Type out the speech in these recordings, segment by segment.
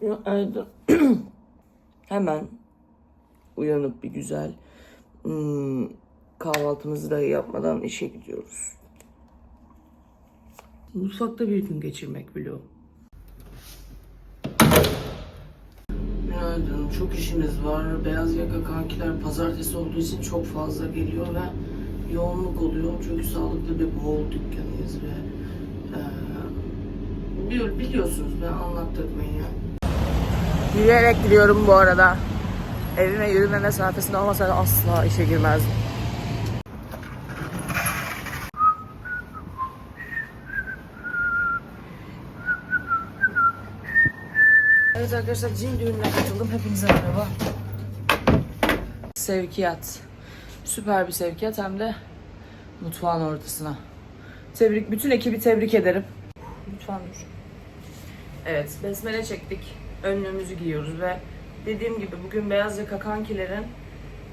Günaydın. Hemen uyanıp bir güzel hmm, kahvaltımızı dahi yapmadan işe gidiyoruz. Mutfakta bir gün geçirmek vlog. Günaydın. Çok işimiz var. Beyaz yaka kankiler pazartesi olduğu için çok fazla geliyor ve yoğunluk oluyor. Çünkü sağlıklı bir boğul dükkanıyız ve eee, bili- biliyorsunuz ben anlattırmayın ya. Yürüyerek gidiyorum bu arada. Evime yürüme mesafesinde olmasa asla işe girmezdim. Evet arkadaşlar cin düğününe katıldım. Hepinize merhaba. Sevkiyat. Süper bir sevkiyat hem de mutfağın ortasına. Tebrik, bütün ekibi tebrik ederim. Lütfen dur. Evet, besmele çektik. Önlüğümüzü giyiyoruz ve dediğim gibi bugün beyaz yaka kankilerin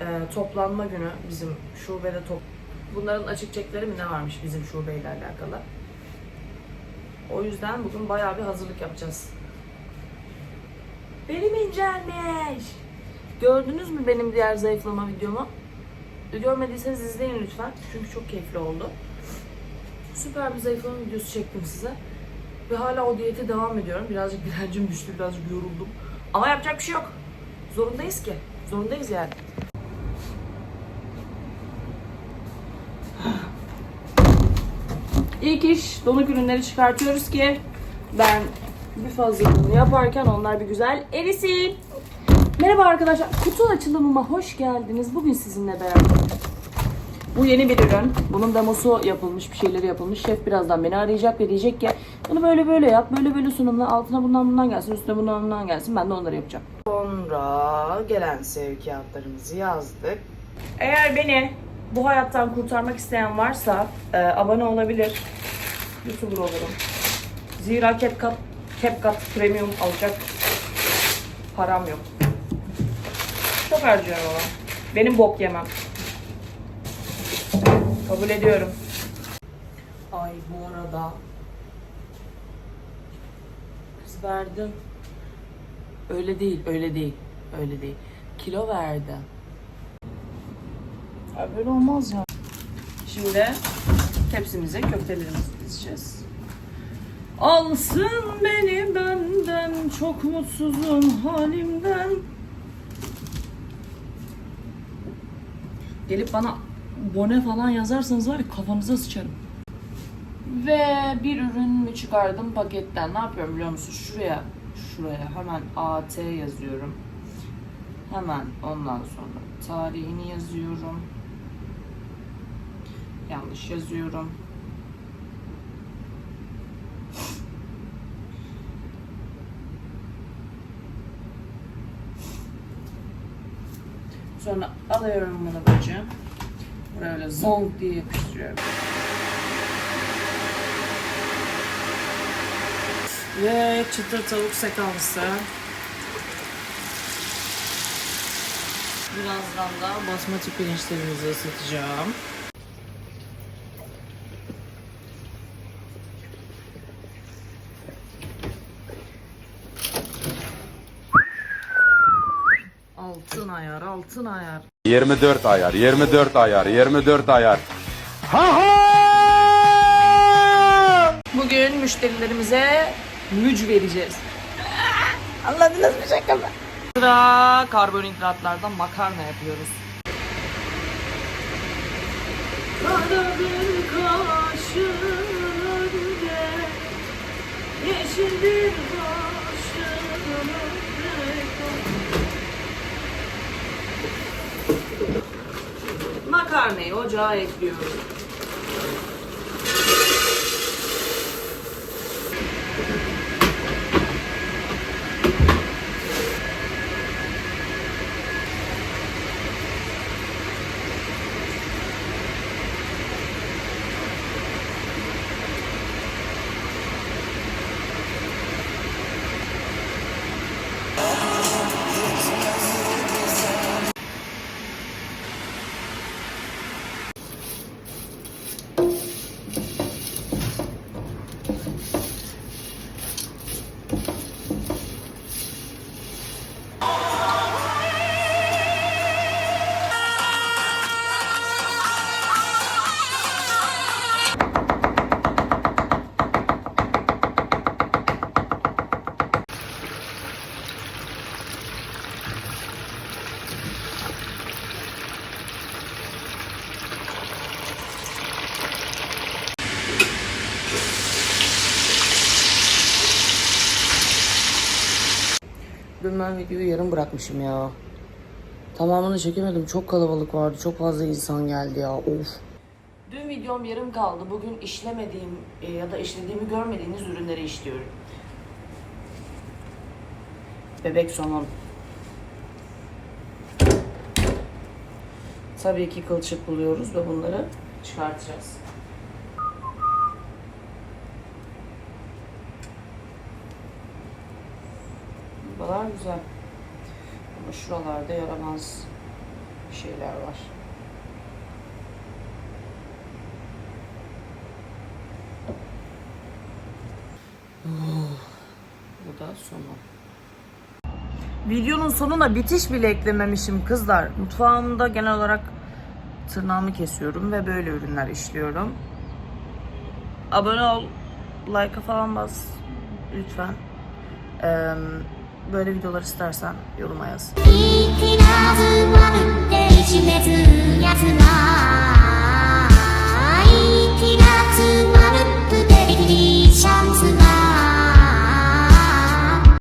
e, toplanma günü bizim şubede top. Bunların açık çekleri mi ne varmış bizim şubeyle alakalı. O yüzden bugün bayağı bir hazırlık yapacağız. Benim incelmiş. Gördünüz mü benim diğer zayıflama videomu? Görmediyseniz izleyin lütfen. Çünkü çok keyifli oldu. Süper bir zayıflama videosu çektim size. Ve hala o diyete devam ediyorum. Birazcık direncim düştü, birazcık yoruldum. Ama yapacak bir şey yok. Zorundayız ki. Zorundayız yani. İlk iş donuk ürünleri çıkartıyoruz ki ben bir fazlalığını yaparken onlar bir güzel erisin. Merhaba arkadaşlar. Kutu açılımıma hoş geldiniz. Bugün sizinle beraber bu yeni bir ürün. Bunun demosu yapılmış, bir şeyleri yapılmış. Şef birazdan beni arayacak ve diyecek ki bunu böyle böyle yap, böyle böyle sunumla altına bundan bundan gelsin, üstüne bundan bundan gelsin. Ben de onları yapacağım. Sonra gelen sevkiyatlarımızı yazdık. Eğer beni bu hayattan kurtarmak isteyen varsa e, abone olabilir. YouTuber olurum. Zira CapCut, CapCut Premium alacak param yok. Çok harcıyorum ama. Benim bok yemem. Kabul ediyorum. Ay bu arada kız verdim. Öyle değil, öyle değil, öyle değil. Kilo verdi. Ay böyle olmaz ya. Şimdi tepsimize köftelerimizi dizeceğiz. Alsın beni benden çok mutsuzum halimden. Gelip bana bone falan yazarsanız var ya kafanıza sıçarım. Ve bir ürün çıkardım paketten. Ne yapıyorum biliyor musun? Şuraya, şuraya hemen AT yazıyorum. Hemen ondan sonra tarihini yazıyorum. Yanlış yazıyorum. Sonra alıyorum bunu böyle. Zonk diye yapıştırıyorum. Ve çıtır tavuk sekansı. Birazdan da basmati pirinçlerimizi ısıtacağım. Altın ayar, altın ayar. 24 ayar, 24 ayar, 24 ayar. Bugün müşterilerimize müc vereceğiz. Anladınız mı şaka mı? Sıra karbonhidratlardan makarna yapıyoruz. Karadır kaşı önünde, yeşildir başı Makarnayı ocağa ekliyoruz. Dün ben videoyu yarım bırakmışım ya. Tamamını çekemedim. Çok kalabalık vardı. Çok fazla insan geldi ya. Of. Dün videom yarım kaldı. Bugün işlemediğim e, ya da işlediğimi görmediğiniz ürünleri işliyorum. Bebek somon. Tabii ki kılçık buluyoruz ve bunları çıkartacağız. Bu kadar güzel. Ama şuralarda yaramaz şeyler var. Bu da sonu. Videonun sonuna bitiş bile eklememişim kızlar. Mutfağımda genel olarak tırnağımı kesiyorum ve böyle ürünler işliyorum. Abone ol, like'a falan bas lütfen. Ee, böyle videolar istersen yoruma yaz.